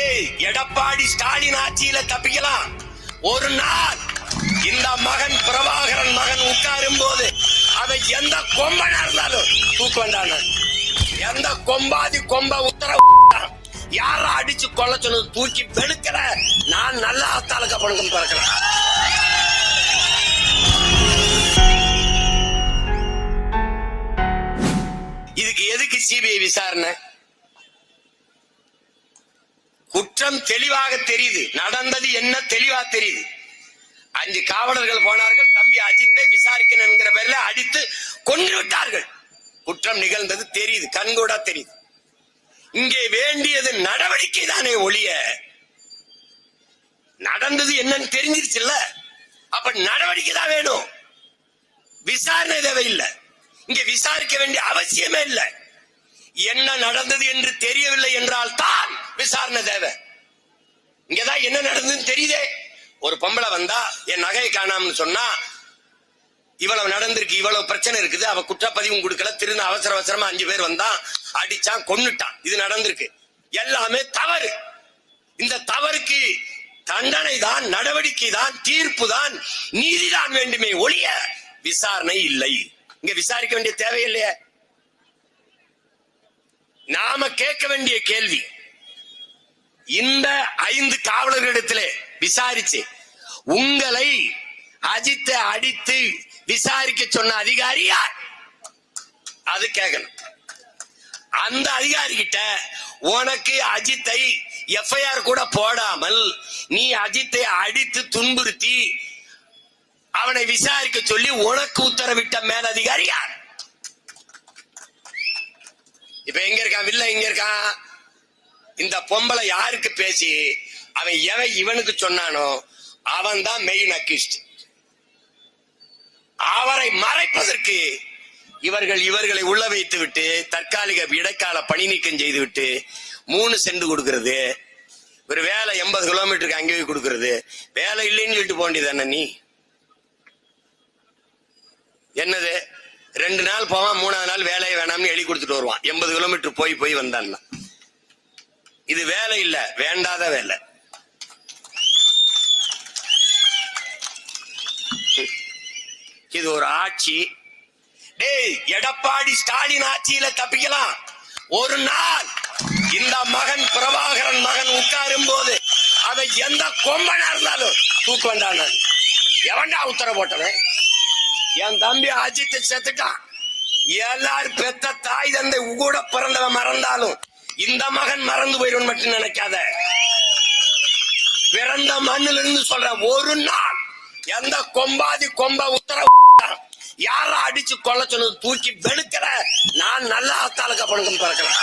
டேய் எடப்பாடி ஸ்டாலின் ஆட்சியில தப்பிக்கலாம். ஒரு நாள் இந்த மகன் பிரபாகரன் மகன் உட்காரும் போது அதை எந்த கொம்பனா இருந்தாலும் தூக்குவண்டான எந்த கொம்பாதி கொம்ப உத்தரவு யார அடிச்சு கொல்ல சொன்னது தூக்கி வெளுக்கிற நான் நல்ல ஆத்தாளுக்கு பணக்கம் பிறக்கிறேன். இதுக்கு எதுக்கு சிபிஐ விசாரணை? குற்றம் தெளிவாக தெரியுது. நடந்தது என்ன தெளிவா தெரியுது. அஞ்சு காவலர்கள் போனார்கள். தம்பி அஜித்தை விசாரிக்கணும் பேர்ல அடித்து கொன்று விட்டார்கள். குற்றம் நிகழ்ந்தது தெரியுது. கண்கூடா தெரியுது. இங்கே வேண்டியது நடவடிக்கை தானே ஒழிய. நடந்தது என்னன்னு தெரிஞ்சிருச்சுல்ல? அப்ப நடவடிக்கை தான் வேணும். விசாரணை தேவையில்லை. இங்க விசாரிக்க வேண்டிய அவசியமே இல்லை. என்ன நடந்தது என்று தெரியவில்லை என்றால் தான் விசாரணை தேவை. இங்கதான் என்ன நடந்ததுன்னு தெரியுதே. ஒரு பொம்பளை வந்தா என் நகையை காணாமன்னு சொன்னா இவ்வளவு நடந்திருக்கு இவ்வளவு பிரச்சனை இருக்குது அவ குற்றப்பதிவும் கொடுக்கல திருந்த அவசர அவசரமா அஞ்சு பேர் வந்தான் அடிச்சான் கொன்னுட்டான். இது நடந்திருக்கு. எல்லாமே தவறு. இந்த தவறுக்கு தண்டனை தான் நடவடிக்கை தான் தீர்ப்பு தான் நீதிதான் வேண்டுமே ஒழிய விசாரணை இல்லை. இங்க விசாரிக்க வேண்டிய தேவையில்லையே. நாம கேட்க வேண்டிய கேள்வி. இந்த ஐந்து காவலர்களிடத்திலே விசாரிச்சு உங்களை அஜித்தை அடித்து விசாரிக்க சொன்ன அதிகாரி யார்? அது கேட்கணும். அந்த அதிகாரி கிட்ட உனக்கு அஜித்தை எஃப்ஐஆர் கூட போடாமல் நீ அஜித்தை அடித்து துன்புறுத்தி அவனை விசாரிக்க சொல்லி உனக்கு உத்தரவிட்ட மேலதிகாரி யார்? இப்ப எங்க இருக்கான்? வில்ல எங்க இருக்கான்? இந்த பொம்பளை யாருக்கு பேசி அவன் எவன் இவனுக்கு சொன்னானோ அவன் தான் மெயின் அக்யூஸ்ட் அவரை மறைப்பதற்கு இவர்கள் இவர்களை உள்ள வைத்து விட்டு தற்காலிக இடைக்கால பணி நீக்கம் செய்து விட்டு மூணு சென்ட் கொடுக்கறது. ஒரு வேலை எண்பது கிலோமீட்டருக்கு அங்கே போய் வேலை இல்லைன்னு சொல்லிட்டு போக வேண்டியதானே நீ? என்னது? ரெண்டு நாள் போவான் மூணாவது நாள் வேலையை வேணாம்னு எழுதி கொடுத்துட்டு வருவான். எண்பது கிலோமீட்டர் போய் போய் வந்தான்னா. இது வேலை இல்ல வேண்டாத வேலை. இது ஒரு ஆட்சி. டேய் எடப்பாடி ஸ்டாலின் ஆட்சியில தப்பிக்கலாம். ஒரு நாள் இந்த மகன் பிரபாகரன் மகன் உட்காரும் போது அதை எந்த கொம்பனா இருந்தாலும் தூக்கு வந்தான்? நான் எவன்டா உத்தரவு போட்டவன்? என் தம்பி அஜித் செத்துட்டான். எல்லாரும் பெத்த தாய் தந்தை கூட பிறந்தவன் மறந்தாலும் இந்த மகன் மறந்து போயிடும் மட்டும் நினைக்காத. பிறந்த மண்ணில இருந்து சொல்ற ஒரு நாள் எந்த கொம்பாதி கொம்ப உத்தரவு யாரா அடிச்சு கொல்ல சொன்னது தூக்கி வெளுக்கிற நான் நல்ல ஆத்தாளுக்கு பணக்கம் பிறக்கிறேன்.